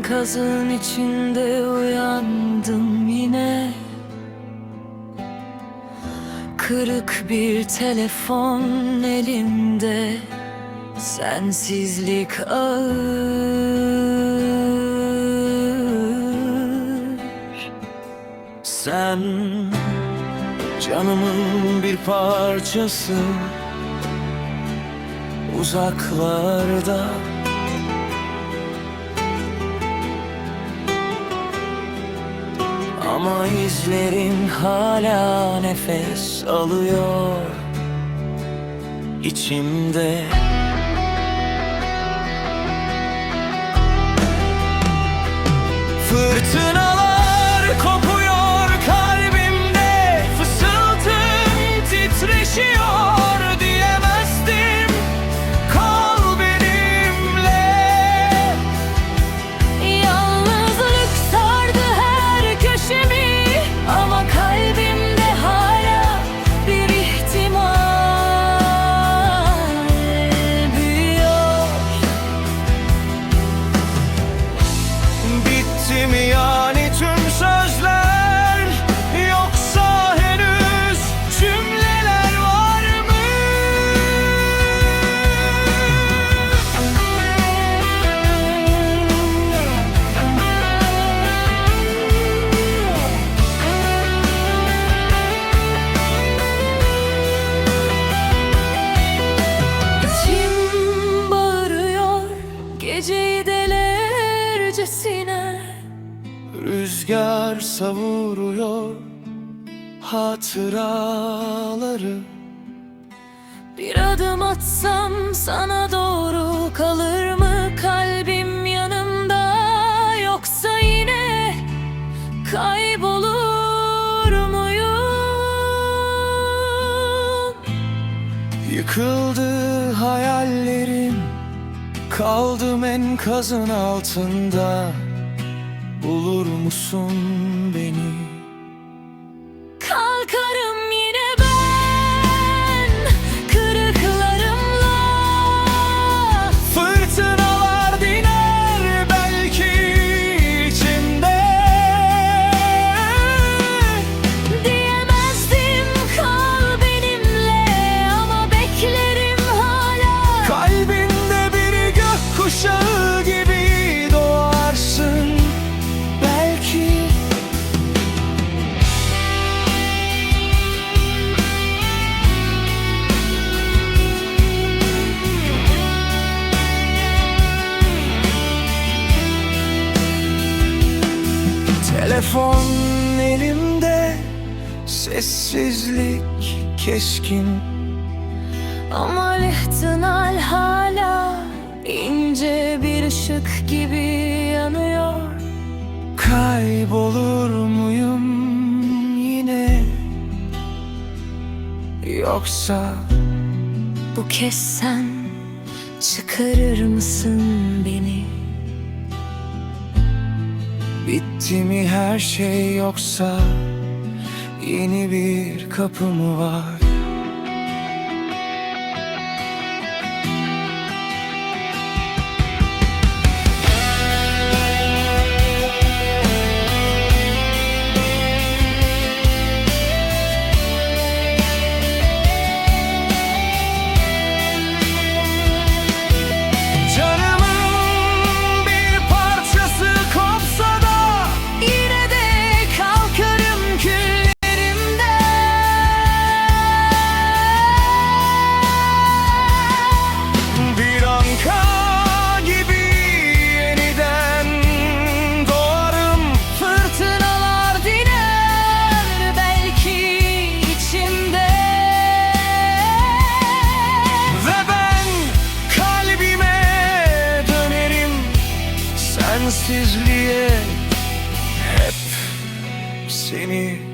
enkazın içinde uyandım yine. Kırık bir telefon elimde Sensizlik ağır. Sen canımın bir parçası Uzaklarda Ama izlerin hala nefes alıyor. İçimde Bitti yani tüm sözler Yoksa henüz cümleler var mı? İçim bağırıyor geceyi delercesine Rüzgar savuruyor hatıraları. Bir adım atsam sana doğru kalır mı? Kalbim yanımda Yoksa yine kaybolur muyum? Yıkıldı hayallerim Kaldım enkazın altında Bulur musun Telefon elimde Sessizlik keskin. Ama ihtinal hala ince bir ışık gibi yanıyor. Kaybolur muyum yine? Yoksa Bu kez sen çıkarır mısın beni? Bitti mi her şey yoksa Yeni bir kapı mı var sessizliğe Hep seni